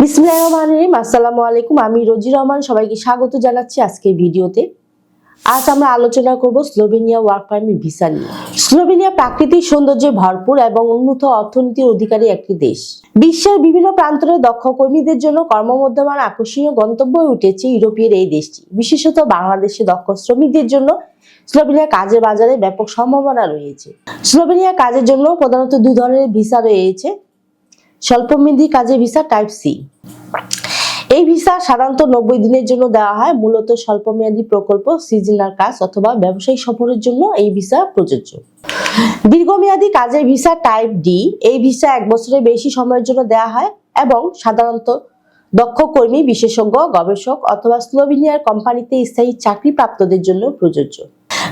বিসমিল্লাহির রহমানির রহিম। আসসালামু আলাইকুম, আমি রোজি রহমান, সবাইকে স্বাগত জানাচ্ছি আজকের ভিডিওতে। আজ আমরা আলোচনা করব স্লোভেনিয়া ওয়ার্ক পারমিট ভিসা নিয়ে। স্লোভেনিয়া প্রাকৃতিক সৌন্দর্যে ভরপুর এবং উন্নত অর্থনীতির অধিকারী একটি দেশ। বিশ্বের বিভিন্ন প্রান্তরে দক্ষ কর্মীদের জন্য কর্মমধ্যমান আকর্ষণীয় গন্তব্য উঠেছে ইউরোপের এই দেশটি। বিশেষত বাংলাদেশে দক্ষ শ্রমিকদের জন্য স্লোভেনিয়া কাজের বাজারে ব্যাপক সম্ভাবনা রয়েছে। স্লোভেনিয়া কাজের জন্য প্রধানত দুই ধরনের ভিসা রয়েছে। স্বল্পমেয়াদী কাজের ভিসা টাইপ সি। এই ভিসা সাধারণত নব্বই দিনের জন্য দেওয়া হয়, মূলত স্বল্পমেয়াদী প্রকল্প, সিজনাল কাজ অথবা ব্যবসায়িক সফরের জন্য এই ভিসা প্রযোজ্য। দীর্ঘমেয়াদী কাজের ভিসা টাইপ ডি, এই ভিসা এক বছরের বেশি সময়ের জন্য দেওয়া হয় এবং সাধারণত দক্ষ কর্মী, বিশেষজ্ঞ, গবেষক অথবা স্লোভেনিয়ার কোম্পানিতে স্থায়ী চাকরিপ্রাপ্তদের জন্য প্রযোজ্য।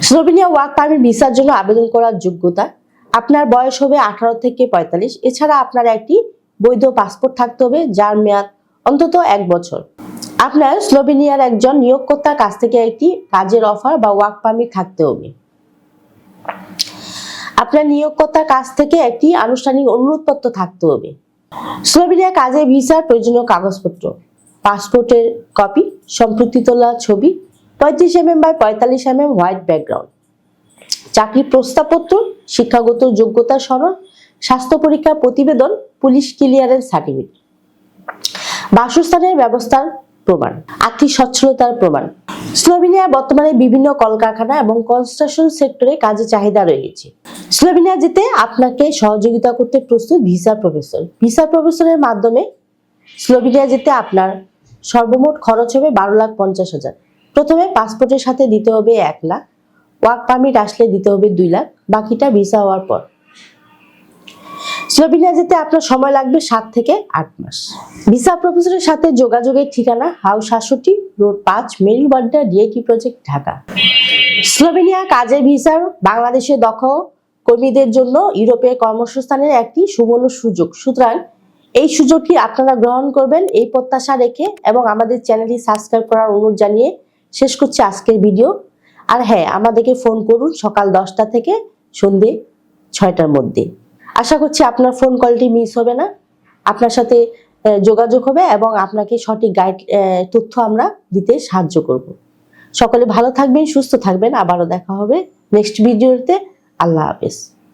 স্লোভেনিয়া ওয়ার্ক পারমিট ভিসার জন্য আবেদন করার যোগ্যতা, আপনার বয়স হবে আঠারো থেকে পঁয়তাল্লিশ, এছাড়া আপনার একটি বৈধ পাসপোর্ট থাকতে হবে, যার মেয়াদ অন্তত এক বছর। আপনার স্লোভেনিয়ার একজন নিয়োগকর্তার কাছ থেকে একটি কাজের অফার বা ওয়ার্ক পারমিট থাকতে হবে। আপনার নিয়োগকর্তার কাছ থেকে একটি আনুষ্ঠানিক অনুরোধপত্র থাকতে হবে। স্লোভেনিয়া কাজে ভিসার প্রয়োজনীয় কাগজপত্র, পাসপোর্টের কপি সম্প্রতি তোলা ছবি, পঁয়ত্রিশ এম এম বাই পঁয়তাল্লিশ এম এম হোয়াইট ব্যাকগ্রাউন্ড চাকরি প্রস্তাবপত্র, শিক্ষাগত যোগ্যতা সনদ স্বাস্থ্য পরীক্ষা প্রতিবেদন, পুলিশ ক্লিয়ারেন্স সার্টিফিকেট। বাসস্থানের ব্যবস্থার প্রমাণ, আর্থিক সচ্ছলতার প্রমাণ। স্লোভেনিয়ায় বর্তমানে বিভিন্ন কলকারখানা এবং কনস্ট্রাকশন সেক্টরে কাজে চাহিদা রয়েছে। স্লোভেনিয়া যেতে আপনাকে সহযোগিতা করতে প্রস্তুত ভিসা প্রফেসর। ভিসা প্রফেসরের মাধ্যমে স্লোভেনিয়া যেতে আপনার সর্বমোট খরচ হবে বারো লাখ পঞ্চাশ হাজার। প্রথমে পাসপোর্টের সাথে দিতে হবে এক লাখ, ওয়ার্ক পারমিট আসলে দিতে হবে দুই লাখ, বাকিটা ভিসা হওয়ার পর। স্লোভেনিয়া যেতে আপনার সময় লাগবে সাত থেকে আট মাস। ভিসা প্রফেসরের সাথে যোগাযোগের ঠিকানা হাউস সাতষট্টি রোড পাঁচ Merul Badda, DIT project Dhaka. Slovenia কাজের ভিসার বাংলাদেশের দক্ষ কর্মীদের জন্য ইউরোপে কর্মসংস্থানের একটি সুবর্ণ সুযোগ। সুতরাং এই সুযোগটি আপনারা গ্রহণ করবেন, এই প্রত্যাশা রেখে এবং আমাদের চ্যানেলটি সাবস্ক্রাইব করার অনুরোধ জানিয়ে শেষ করছি আজকের ভিডিও। আর হ্যাঁ আমাদেরকে ফোন করুন সকাল দশটা থেকে সন্ধে ছয়টার মধ্যে। আশা করছি আপনার ফোন কলটি মিস হবে না। আপনার সাথে যোগাযোগ হবে এবং আপনাকে সঠিক গাইড তথ্য আমরা দিতে সাহায্য করব। সকলে ভালো থাকবেন, সুস্থ থাকবেন। আবারও দেখা হবে নেক্সট ভিডিওতে আল্লাহ হাফেজ।